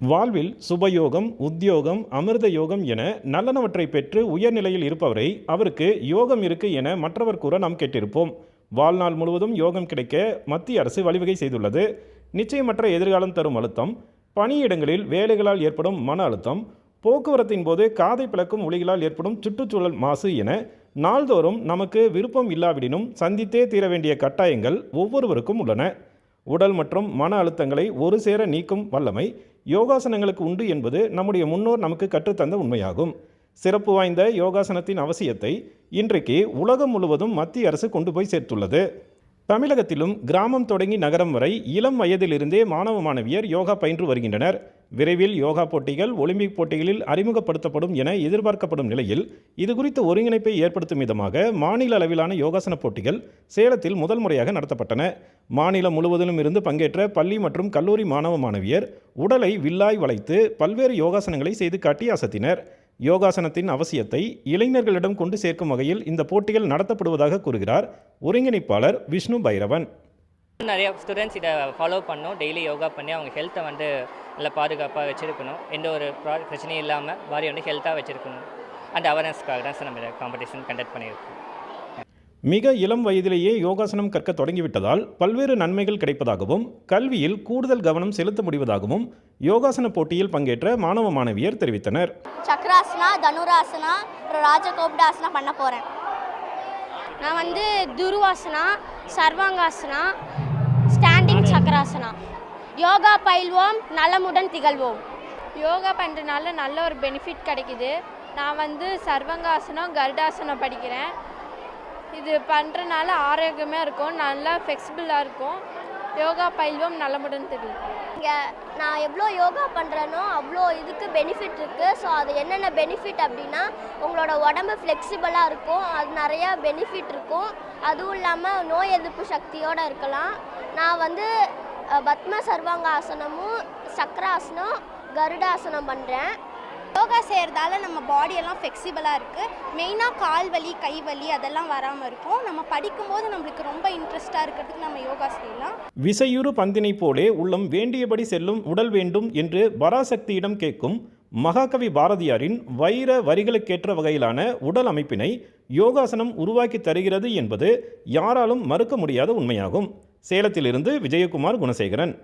வாழ்வில் சுபயோகம் உத்தியோகம் அமிர்த யோகம் என நல்லனவற்றை பெற்று உயர்நிலையில் இருப்பவரை அவருக்கு யோகம் இருக்கு என மற்றவர் கூற நாம் கேட்டிருப்போம். வாழ்நாள் முழுவதும் யோகம் கிடைக்க மத்திய அரசு வழிவகை செய்துள்ளது. நிச்சயமற்ற எதிர்காலம் தரும் அழுத்தம் பணியிடங்களில் வேலைகளால் ஏற்படும் மன அழுத்தம் போக்குவரத்தின் போது காதை பிளக்கும் ஒளிகளால் ஏற்படும் சுற்றுச்சூழல் மாசு என நாள்தோறும் நமக்கு விருப்பம் இல்லாவிடினும் சந்தித்தே தீர வேண்டிய கட்டாயங்கள் ஒவ்வொருவருக்கும் உள்ளன. உடல் மற்றும் மன அழுத்தங்களை ஒரு சேர நீக்கும் வல்லமை யோகாசனங்களுக்கு உண்டு என்பது நம்முடைய முன்னோர் நமக்கு கற்றுத்தந்த உண்மையாகும். சிறப்பு வாய்ந்த யோகாசனத்தின் அவசியத்தை இன்றைக்கு உலகம் முழுவதும் மத்திய அரசு கொண்டு போய் சேர்த்துள்ளது. தமிழகத்திலும் கிராமம் தொடங்கி நகரம் வரை இளம் வயதிலிருந்தே மாணவ மாணவியர் யோகா பயின்று வருகின்றனர். விரைவில் யோகா போட்டிகள் ஒலிம்பிக் போட்டிகளில் அறிமுகப்படுத்தப்படும் என எதிர்பார்க்கப்படும் நிலையில் இது குறித்த ஒருங்கிணைப்பை ஏற்படுத்தும் விதமாக மாநில அளவிலான யோகாசன போட்டிகள் சேலத்தில் முதல் முறையாக நடத்தப்பட்டன. மாநிலம் முழுவதிலும் இருந்து பங்கேற்ற பள்ளி மற்றும் கல்லூரி மாணவ மாணவியர் உடலை வில்லாய் வளைத்து பல்வேறு யோகாசனங்களை செய்து காட்டி அசத்தினர். யோகாசனத்தின் அவசியத்தை இளைஞர்களிடம் கொண்டு சேர்க்கும் வகையில் இந்த போட்டிகள் நடத்தப்படுவதாக கூறுகிறார் ஒருங்கிணைப்பாளர் விஷ்ணு பைரவன். நிறைய ஸ்டூடெண்ட்ஸ் இதை ஃபாலோ பண்ணணும் டெய்லி யோகா பண்ணி அவங்க ஹெல்த்தை வந்து நல்லா பாதுகாப்பாக வச்சுருக்கணும். எந்த ஒரு ப்ரா பிரச்சனையும் இல்லாமல் பாடி வந்து ஹெல்த்தாக வச்சுருக்கணும். அந்த அவேர்னஸ்க்காக தான் சார் நம்ம இதை காம்படிஷன் கண்டக்ட் பண்ணியிருக்கோம். மிக இளம் வயதிலேயே யோகாசனம் கற்க தொடங்கிவிட்டதால் பல்வேறு நன்மைகள் கிடைப்பதாகவும் கல்வியில் கூடுதல் கவனம் செலுத்த முடிவதாகவும் யோகாசன போட்டியில் பங்கேற்ற மாணவ மாணவியர் தெரிவித்தனர். சக்கராசனா தனுராசனா அப்புறம் ராஜகோபடாசனா பண்ண போகிறேன் நான் வந்து துருவாசனா சர்வாங்காசனா சக்கராசனா யோகா பயில்வோம் நலமுடன் திகழ்வோம். யோகா பண்ணுறதுனால நல்ல ஒரு பெனிஃபிட் கிடைக்குது. நான் வந்து சர்வங்காசனம் கருடாசனம் படிக்கிறேன். இது பண்ணுறனால ஆரோக்கியமாக இருக்கும் நல்லா ஃப்ளெக்சிபிளாக இருக்கும். யோகா பயில்வோம் நலமுடன் தெரியும் இங்கே நான் எவ்வளோ யோகா பண்ணுறேனோ அவ்வளோ இதுக்கு பெனிஃபிட் இருக்குது ஸோ அது என்னென்ன பெனிஃபிட் அப்படின்னா உங்களோட உடம்பு ஃப்ளெக்சிபிளாக இருக்கும். அது நிறையா பெனிஃபிட் இருக்கும். அதுவும் இல்லாமல் நோய் எதிர்ப்பு சக்தியோடு இருக்கலாம். நான் வந்து பத்ம சர்வாங்காசனமும் சக்கராசனம் கருடாசனம் பண்ணுறேன் யோகா செய்கிறதால நம்ம பாடியெல்லாம் ஃப்ளெக்சிபிளாக இருக்குது மெயினாக கால் வலி கை வலி அதெல்லாம் வராமல் இருக்கும். நம்ம படிக்கும்போது நம்மளுக்கு ரொம்ப இன்ட்ரெஸ்ட்டாக இருக்கிறதுக்கு நம்ம யோகா செய்யலாம். விசையுறு பந்தினைப் போலே உள்ளம் வேண்டியபடி செல்லும் உடல் வேண்டும் என்று பராசக்தியிடம் கேட்கும் மகாகவி பாரதியாரின் வைர வரிகளுக்கேற்ற வகையிலான உடல் அமைப்பினை யோகாசனம் உருவாக்கி தருகிறது என்பது யாராலும் மறுக்க முடியாத உண்மையாகும். சேலத்திலிருந்து விஜயகுமார் குணசேகரன்.